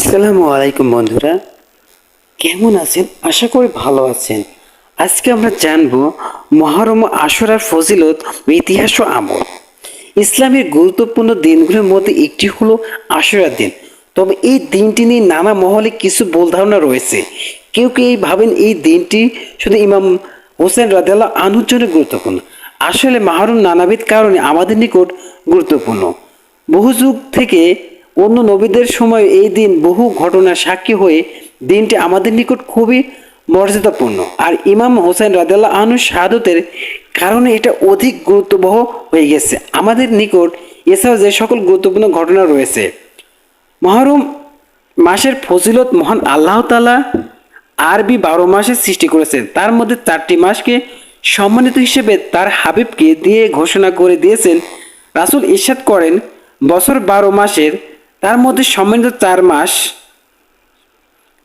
আসসালামু আলাইকুম বন্ধুরা। কেমন আছেন? আশা করি ভালো আছেন। আজকে আমরা জানব মহরম আশুরার ফজিলত, ইতিহাস ও আমল। ইসলামের গুরুত্বপূর্ণ দিনগুলোর মধ্যে একটি হলো আশুরার দিন। তবে এই দিনটি নিয়ে নানা মহলে কিছু ভুল ধারণা রয়েছে। কেউ কেউ এই ভাবেন এই দিনটি শুধু ইমাম হোসেন রাদিয়াল্লাহ আনুর জন্য গুরুত্বপূর্ণ। আসলে মাহরুম নানাবিধ কারণে আমাদের নিকট গুরুত্বপূর্ণ। বহু যুগ থেকে অন্য নবীদের সময় এই দিন বহু ঘটনার সাক্ষী হয়ে দিনটি আমাদের নিকট খুবই মর্যাদাপূর্ণ। আর ইমাম হোসেন রাদাল্লাহ আনু শাহাদতের কারণে এটা অধিক গুরুত্ববহ হয়ে গেছে। আমাদের নিকট এছাড়াও যে সকল গুরুত্বপূর্ণ ঘটনা রয়েছে, মহরম মাসের ফজিলত মহান আল্লাহ তালা আরবি বারো মাসের সৃষ্টি করেছেন। তার মধ্যে চারটি মাসকে সম্মানিত হিসেবে তার হাবিবকে দিয়ে ঘোষণা করে দিয়েছেন। রাসুল ইরশাদ করেন, বছর বারো মাসের তার মধ্যে সম্মানিত চার মাস,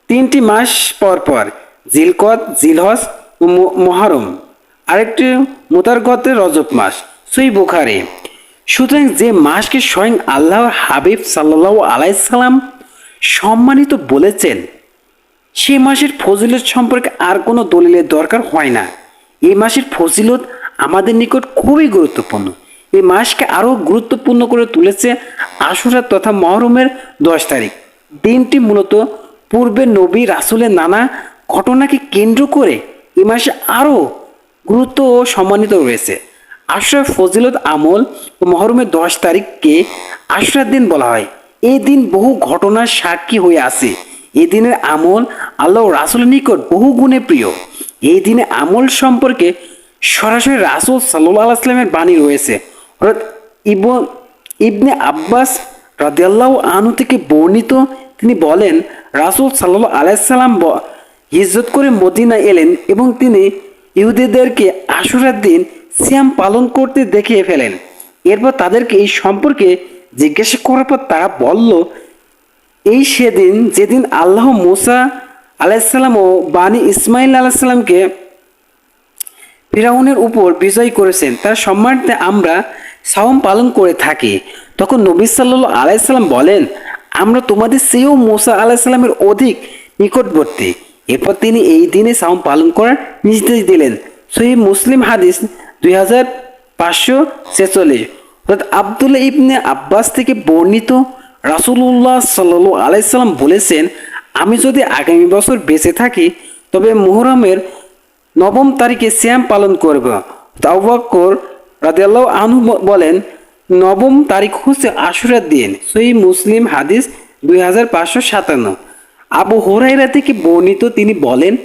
তিনটি মাস পর পর জিলকদ জিলহস ও মহারম। আরেকটি মোতারগতে রজব মাস সুই বুখারে। সুতরাং যে মাসকে স্বয়ং আল্লাহর হাবিব সাল্লাহ আলাইসাল্লাম সম্মানিত বলেছেন, সে মাসের ফজিলত সম্পর্কে আর কোনো দলিলের দরকার হয় না। এই মাসের ফজিলত আমাদের নিকট খুবই গুরুত্বপূর্ণ। এই মাসকে আরও গুরুত্বপূর্ণ করে তুলেছে আশুরা তথা মহরমের দশ তারিখ। দিনটি মূলত পূর্বে নবী রাসুলের নানা ঘটনাকে কেন্দ্র করে এই মাসে আরও গুরুত্ব ও সম্মানিত রয়েছে। আশুরার ফজিলত আমল ও মহরমের দশ তারিখকে আশুরার দিন বলা হয়। এই দিন বহু ঘটনার সাক্ষী হয়ে আছে। এই দিনের আমল আল্লাহ রাসুলের নিকট বহু গুণে প্রিয়। এই দিনে আমল সম্পর্কে সরাসরি রাসুল সাল্লাহ আসলামের বাণী রয়েছে। অর্থাৎ ইব ইবনে আব্বাস রাদিয়াল্লাহ আনু থেকে বর্ণিত, তিনি বলেন, রাসুল সাল্লাহ আলাইসাল্লাম হিজরত করে মদিনা এলেন এবং তিনি ইহুদিদেরকে আশুরার দিন সিয়াম পালন করতে দেখিয়ে ফেলেন। এরপর তাদেরকে এই সম্পর্কে জিজ্ঞাসা করার পর তারা বলল, এই সেদিন, যেদিন আল্লাহ মুসা আলাইসাল্লাম ও বানি ইসমাইল আলাইসাল্লামকে ফিরাউনের উপর বিজয় করেছেন, তার সম্মানার্থে আমরা সাওম পালন করে থাকি। তখন নবী সাল্লাহ আলাইসাল্লাম বলেন, আমরা তোমাদের সেও মুসা আলাইসাল্লামের অধিক নিকটবর্তী। এরপর তিনি এই দিনে সাওম পালন করার নির্দেশ দিলেন। সহি মুসলিম হাদিস দুই হাজার পাঁচশো ছেচল্লিশ। অর্থাৎ আবদুল্লাহ ইবনে আব্বাস থেকে বর্ণিত রাসুলুল্লাহ সাল্লু আলাইসাল্লাম বলেছেন, আমি যদি আগামী বছর বেঁচে থাকি, তবে মুহরমের নবম তারিখে শ্যাম পালন করব। তাওবাক্কর রাদিয়াল্লাহু আনহু ব- বলেন, নবম তারিখ হচ্ছে আশুরার দিন। সই মুসলিম হাদিস দুই হাজার পাঁচশো সাতান্ন। আবু হোরাইরা থেকে বর্ণিত তিনি বলেন,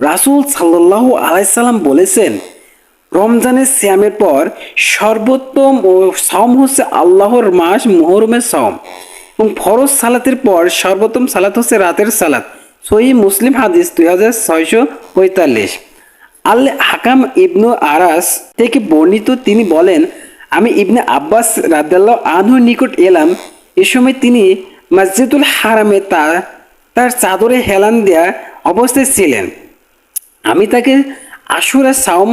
রাসূল সাল্লাহ আলাইসাল্লাম বলেছেন, রমজানের শ্যামের পর সর্বোত্তম ও সাওম হচ্ছে আল্লাহর মাস মুহরমের সম এবং ফরজ সালাতের পর সর্বোত্তম সালাত হচ্ছে রাতের সালাত। সহি মুসলিম হাদিস দুই হাজার ছয়শো পঁয়তাল্লিশ। আল হাকাম ইবনু আরাস থেকে বর্ণিত তিনি বলেন, আমি ইবনে আব্বাস রাদ্দাল্লাহ আনহুর নিকট এলাম, এ সময় তিনি মসজিদুল হারামে তার তার চাদরে হেলান দেয়া অবস্থায় ছিলেন। আমি তাকে আশুরা সাওম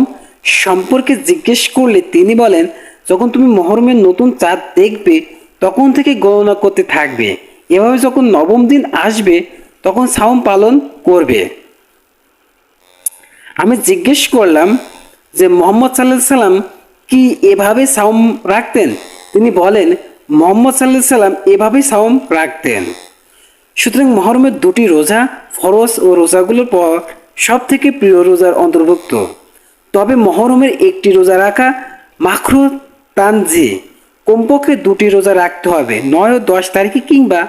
সম্পর্কে জিজ্ঞেস করলে তিনি বলেন, যখন তুমি মহরমের নতুন চাঁদ দেখবে, তখন থেকে গণনা করতে থাকবে। এভাবে যখন নবম দিন আসবে, তখন সাওম পালন করবে। আমি জিজ্ঞেস করলাম যে মোহাম্মদ সাল্লাহ সাল্লাম কি এভাবে সাওম রাখতেন? তিনি বলেন, মোহাম্মদ সাল্লাহ সাল্লাম এভাবেই সাওম রাখতেন। সুতরাং মহরমের দুটি রোজা, ফরজ ও রোজাগুলোর পর সব থেকে প্রিয় রোজার অন্তর্ভুক্ত। তবে মহরমের একটি রোজা রাখা মাখরু তানজি। কমপক্ষে দুটি রোজা রাখতে হবে, নয় ও দশ তারিখে কিংবা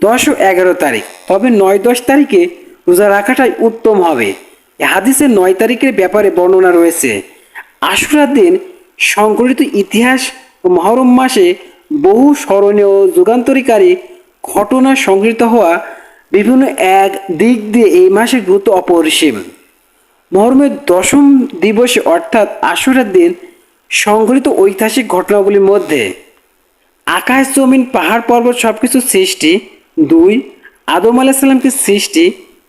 দশ ও এগারো তারিখ। তবে নয় দশ তারিখে রোজা রাখাটাই উত্তম হবে। হাদিসে নয় তারিখের ব্যাপারে বর্ণনা রয়েছে। আশুরার দিন সংকলিত ইতিহাস ও মহরম মাসে বহু স্মরণীয় যুগান্তরিকারী ঘটনা সংগৃহীত হওয়া বিভিন্ন এক দিক দিয়ে এই মাসের গুরুত্ব অপরিসীম। মহরমের দশম দিবসে অর্থাৎ আশুরার দিন সংঘটিত ঐতিহাসিক ঘটনাগুলির মধ্যে আকাশ, জমিন, পাহাড়, পর্বত সব কিছু সৃষ্টি দুই, আদম আলাইসাল্লামকে সৃষ্টি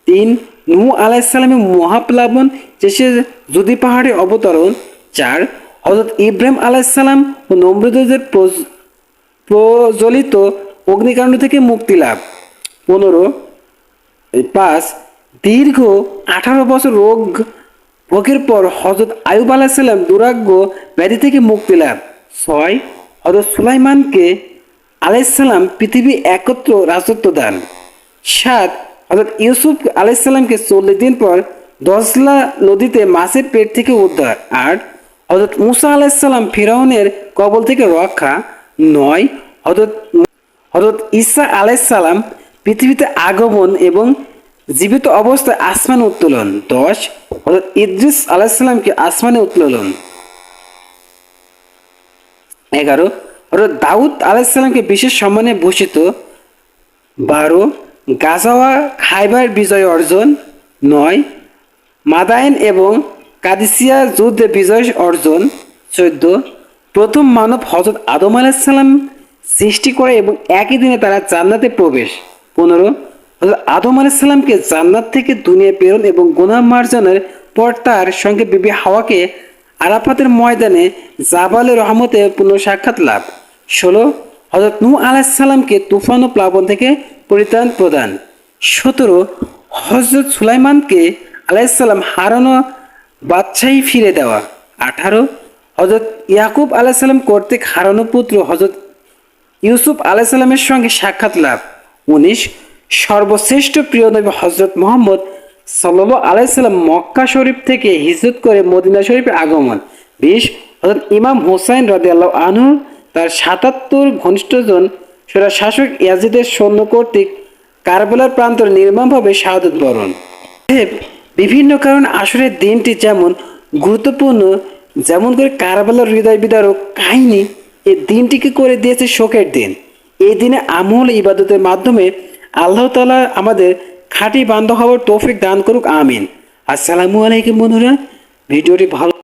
তিন নূহ আলাইসাল্লামের মহাপ্লাবন শেষে যদি পাহাড়ে অবতরণ চার হজরত ইব্রাহিম আলাইসাল্লাম ও নমরুদের প্রজ- প্রজ্বলিত অগ্নিকাণ্ড থেকে মুক্তি লাভ। পনেরো, পাঁচ, দীর্ঘ আঠারো বছর রোগ ভোগের পর হজরত আয়ুব আলাহিসাল্লাম দুরাগ্য ব্যাধি থেকে মুক্তি লাভ। ছয় হজরত সুলাইমানকে আলাইসাল্লাম পৃথিবী একত্র রাজত্ব দান। সাত হজরত ইউসুফ আলাইসাল্লামকে চল্লিশ দিন পর দশলা নদীতে মাছের পেট থেকে উদ্ধার। আর হজরত মুসা আলাইসাল্লাম ফিরাউনের কবল থেকে রক্ষা নয়। হজরত হজরত ঈসা আলাইসাল্লাম পৃথিবীতে আগমন এবং জীবিত অবস্থায় আসমান উত্তোলন। দশ। হজরত ইদ্রিস আলাইসাল্লামকে আসমানে উত্তোলন। এগারো। হজরত দাউদ আলাইসাল্লামকে বিশেষ সম্মানে ভূষিত। বারো। গাজাওয়া খাইবার বিজয় অর্জন নয় মাদায়েন এবং কাদিসিয়া যুদ্ধে বিজয় অর্জন চোদ্দ, প্রথম মানব হজরত আদম আলাইসাল্লাম সৃষ্টি করে এবং একই দিনে তারা জান্নাতে প্রবেশ। পনেরো হজরত আদম আলাইসাল্লামকে জান্নাত থেকে দুনিয়া প্রেরণ এবং গুনাহ মার্জনের পর তার সঙ্গে বিবি হাওয়াকে আরাফাতের ময়দানে জাবালে রহমতে পুনঃ সাক্ষাৎ লাভ। ষোলো হজরত নূ আলাহিসাল্লামকে তুফান ও প্লাবন থেকে পরিত্রাণ প্রদান। সতেরো হজরত সুলাইমানকে আলাইসাল্লাম হারানো বাদশাহী ফিরে দেওয়া। আঠারো হজরত ইয়াকুব আলাইসাল্লাম কর্তৃক হারানো পুত্র হজরত ইউসুফ আলাইসাল্লামের সঙ্গে সাক্ষাৎ লাভ। উনিশ, সর্বশ্রেষ্ঠ প্রিয় নবী হজরত মোহাম্মদ সাল্লাহ আলাইসাল্লাম মক্কা শরীফ থেকে হিজরত করে মদিনা শরীফে আগমন। বিশ হজরত ইমাম হোসাইন রাদে আল্লাহ আনহু তার সাতাত্তর ঘনিষ্ঠজন সেরা শাসক ইয়াজিদের সৈন্য কর্তৃক কারবালার প্রান্তরে নির্মমভাবে শাহাদত বরণ। বিভিন্ন কারণ আসলে দিনটি যেমন গুরুত্বপূর্ণ, যেমন করে কারবালার হৃদয় বিদারক কাহিনী এই দিনটিকে করে দিয়েছে শোকের দিন। এই দিনে আমল ইবাদতের মাধ্যমে আল্লাহ তালা আমাদের খাঁটি বান্ধব হওয়ার তৌফিক দান করুক, আমিন। আসসালামু আলাইকুম বন্ধুরা, ভিডিওটি ভালো